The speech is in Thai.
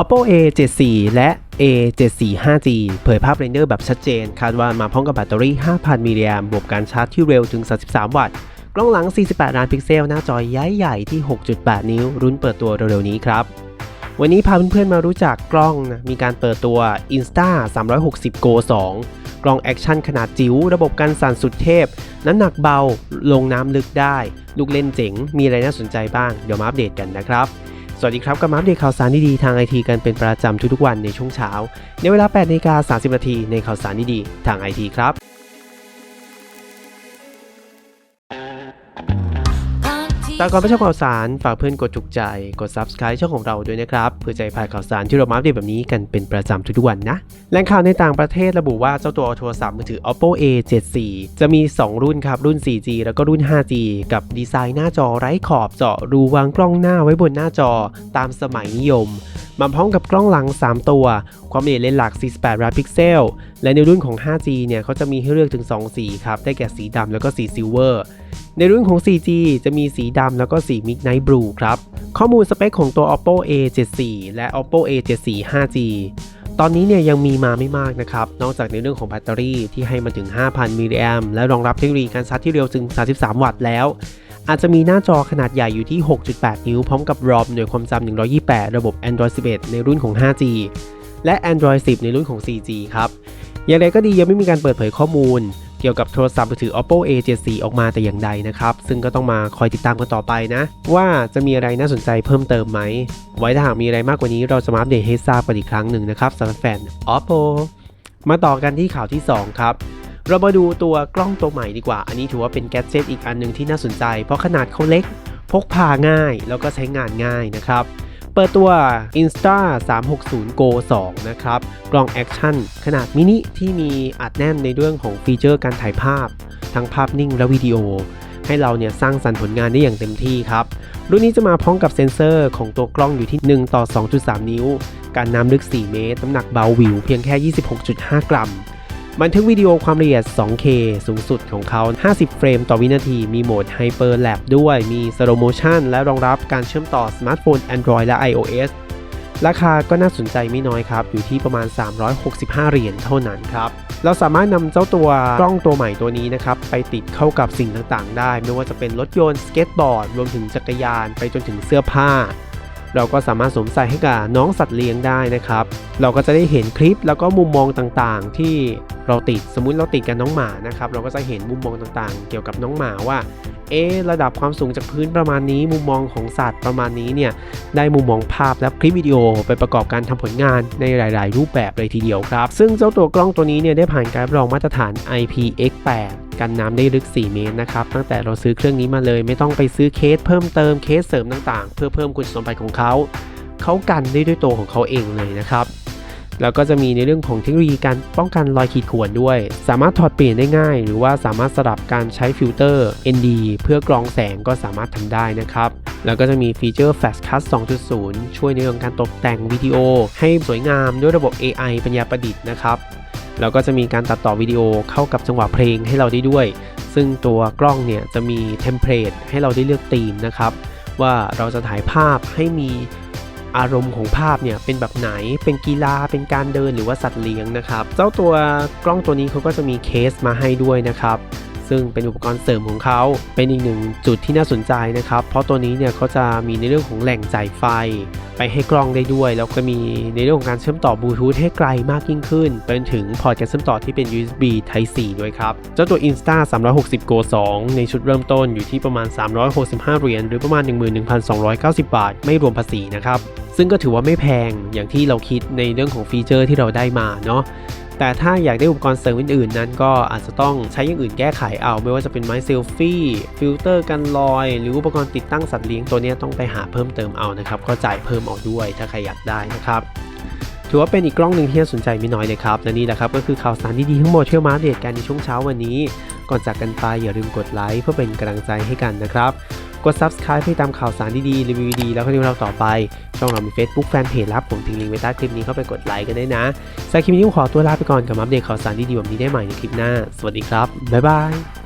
Oppo A 7 4 และ A 7 4 5G เผยภาพเรนเดอร์แบบชัดเจน คาดว่ามาพร้อมกับแบตเตอรี่ 5,000 มิลลิแอมป์บวกการชาร์จที่เร็วถึง 33 วัตต์ กล้องหลัง 48 ล้านพิกเซล หน้าจอย้ายใหญ่ที่ 6.8 นิ้ว รุ่นเปิดตัวเร็วๆนี้ครับ วันนี้พาเพื่อนๆมารู้จักกล้องนะมีการเปิดตัว Insta 360 Go 2 กล้องแอคชั่นขนาดจิ๋ว ระบบการสั่นสุดเทพ น้ำหนักเบา ลงน้ำลึกได้ ลูกเล่นเจ๋ง มีอะไรน่าสนใจบ้าง เดี๋ยวมาอัปเดตกันนะครับ สวัสดีครับกับมาอัปเดตข่าวสารดีๆทางไอทีกันเป็นประจำทุกๆวันในช่วงเช้า ในเวลา8นาฬิกา30 นาทีในข่าวสารดีๆทางไอทีครับ แต่ก่อนไปชมข่าวสาร ฝากเพื่อนกดถูกใจ กด Subscribe ช่องของเราด้วยนะครับ เพื่อจะให้พาดข่าวสารที่เรามาอัปเดตแบบนี้กันเป็นประจำทุกๆวันนะ แหล่งข่าวในต่างประเทศระบุว่าเจ้าตัวโทรศัพท์มือถือ Oppo A 7 4จะมี 2 รุ่นครับ รุ่น 4G แล้วก็รุ่น 5G กับดีไซน์หน้าจอไร้ขอบเจาะรูวางกล้องหน้าไว้บนหน้าจอตามสมัยนิยมมาพร้อมกับกล้องหลัง 3 ตัว ความละเอียดเลนส์หลัก 48 ล้านพิกเซล และในรุ่นของ 5G เนี่ยเขาจะมีให้เลือกถึง 2 สีครับ ได้แก่สีดำแล้วก็สีซิลเวอร์ ในรุ่นของ 4G จะมีสีดำแล้วก็สี Midnight Blue ครับ ข้อมูลสเปคของตัว Oppo A74 และ Oppo A74 5G ตอนนี้เนี่ยยังมีมาไม่มากนะครับ นอกจากในเรื่องของแบตเตอรี่ที่ให้มาถึง 5,000มิลลิแอมและรองรับเทคโนโลยีการชาร์จที่เร็วถึง 33 วัตต์แล้ว อาจจะมีหน้าจอขนาดใหญ่อยู่ที่ 6.8 นิ้ว พร้อมกับ ROM หน่วยความจำ128 ระบบ Android 11 ในรุ่นของ 5G และ Android 10 ในรุ่นของ 4G ครับ อย่างไรก็ดียังไม่มีการเปิดเผยข้อมูล เกี่ยวกับโทรศัพท์มือถือ Oppo A74 ออกมาแต่อย่างใดนะครับ ซึ่งก็ต้องมาคอยติดตามกันต่อไปนะ ว่าจะมีอะไรน่าสนใจเพิ่มเติมไหม ไว้ถ้าหากมีอะไรมากกว่านี้เราจะมาอัปเดตให้ทราบกันอีกครั้งหนึ่งนะครับสำหรับแฟน Oppo มาต่อกันที่ข่าวที่ 2 ครับเรามาดูตัวกล้องตัวใหม่ดีกว่า อันนี้ถือว่าเป็นแกดเจิตอีกอันหนึ่งที่น่าสนใจ เพราะขนาดเขาเล็ก พกพาง่าย แล้วก็ใช้งานง่ายนะครับ เปิดตัว Insta 360 Go 2 นะครับ กล้องแอคชั่นขนาดมินิที่มีอัดแน่นในเรื่องของฟีเจอร์การถ่ายภาพ ทั้งภาพนิ่งและวิดีโอ ให้เราเนี่ยสร้างสรรค์ผลงานได้อย่างเต็มที่ครับ รุ่นนี้จะมาพร้อมกับเซ็นเซอร์ของตัวกล้องอยู่ที่ 1 ต่อ 2.3 นิ้ว การน้ำลึก 4 เมตร น้ำหนักเบาวิวเพียงแค่ 26.5 กรัม บันทึกวิดีโอความละเอียด 2K สูงสุดของเขา 50 เฟรมต่อวินาที มีโหมด Hyper Lap ด้วย มี Slow Motion และรองรับการเชื่อมต่อสมาร์ทโฟน Android และ iOS ราคาก็น่าสนใจไม่น้อยครับ อยู่ที่ประมาณ 365 เหรียญเท่านั้นครับ เราสามารถนำเจ้าตัวกล้องตัวใหม่ตัวนี้นะครับ ไปติดเข้ากับสิ่งต่างๆ ได้ ไม่ว่าจะเป็นรถยนต์สเก็ตบอร์ด รวมถึงจักรยาน ไปจนถึงเสื้อผ้า เราก็สามารถสวมใส่ให้กับน้องสัตว์เลี้ยงได้นะครับ เราก็จะได้เห็นคลิปแล้วก็มุมมองต่างๆ ที่เราติดสมมุติเราติดกับน้องหมานะครับ เราก็จะเห็นมุมมองต่างๆ เกี่ยวกับน้องหมาว่า เอะระดับความสูงจากพื้นประมาณนี้ มุมมองของสัตว์ประมาณนี้เนี่ยได้มุมมองภาพและคลิปวิดีโอไปประกอบการทำผลงานในหลาย ๆ รูปแบบเลยทีเดียวครับ ซึ่งเจ้าตัวกล้องตัวนี้เนี่ยได้ผ่านการรับรองมาตรฐาน IPX8 กันน้ำได้ลึก 4 เมตรนะครับ ตั้งแต่เราซื้อเครื่องนี้มาเลย ไม่ต้องไปซื้อเคสเพิ่มเติมเคสเสริมต่างๆ เพื่อเพิ่มคุณสมบัติของเขาเขากันได้ด้วยตัวของเขาเองเลยนะครับแล้วก็จะมีในเรื่องของเทคโนโลยีการป้องกันรอยขีดข่วนด้วย สามารถถอดเปลี่ยนได้ง่าย หรือว่าสามารถสลับการใช้ฟิลเตอร์ ND เพื่อกรองแสงก็สามารถทำได้นะครับ แล้วก็จะมีฟีเจอร์ Flash Cut 2.0 ช่วยในเรื่องการตกแต่งวิดีโอ ให้สวยงามด้วยระบบ AI ปัญญาประดิษฐ์นะครับ แล้วก็จะมีการตัดต่อวิดีโอเข้ากับจังหวะเพลงให้เราได้ด้วย ซึ่งตัวกล้องเนี่ยจะมีเทมเพลตให้เราได้เลือกธีมนะครับ ว่าเราจะถ่ายภาพให้มีอารมณ์ของภาพเนี่ยเป็นแบบไหน เป็นกีฬา เป็นการเดินหรือว่าสัตว์เลี้ยงนะครับ เจ้าตัวกล้องตัวนี้เขาก็จะมีเคสมาให้ด้วยนะครับ ซึ่งเป็นอุปกรณ์เสริมของเขา เป็นอีกหนึ่งจุดที่น่าสนใจนะครับ เพราะตัวนี้เนี่ยเขาจะมีในเรื่องของแหล่งจ่ายไฟ ไปให้กล้องได้ด้วย แล้วก็มีในเรื่องของการเชื่อมต่อบลูทูธให้ไกลมากยิ่งขึ้นไปจนถึงพอร์ตการเชื่อมต่อที่เป็น USB Type C ด้วยครับ เจ้าตัว Insta 360 Go 2 ในชุดเริ่มต้นอยู่ที่ประมาณ 365 เหรียญหรือประมาณ 11,290 บาท ไม่รวมภาษีนะครับซึ่งก็ถือว่าไม่แพงอย่างที่เราคิดในเรื่องของฟีเจอร์ที่เราได้มาเนาะ แต่ถ้าอยากได้อุปกรณ์เสริมอื่นๆ นั้นก็อาจจะต้องใช้อย่างอื่นแก้ไขเอาไม่ว่าจะเป็นไม้เซลฟี่ฟิลเตอร์กันรอย หรืออุปกรณ์ติดตั้งสัตว์เลี้ยงตัวนี้ต้องไปหาเพิ่มเติมเอานะครับก็จ่ายเพิ่มเอาด้วยถ้าใครอยากได้นะครับถือว่าเป็นอีกกล้องหนึ่งที่น่าสนใจไม่น้อยเลยครับ และนี่แหละครับก็คือข่าวสารดีๆทั้งหมดที่เรามาอัปเดตกันในช่วงเช้าวันนี้ ก่อนจากกันไปอย่าลืมกดไลค์เพื่อเป็นกำลังใจให้กันนะครับ กด subscribe ให้ตามข่าวสารดีๆรีวิวดีๆแล้วก็ดูเราต่อไป ช่องเรามี Facebook Fanpage รับผมทิ้งลิงก์ไว้ใต้คลิปนี้เข้าไปกดไลค์กันได้นะสำหรับคลิปนี้ขอตัวลาไปก่อนกับอัปเดตข่าวสารดีๆแบบนี้ได้ใหม่ในคลิปหน้า สวัสดีครับบ๊ายบาย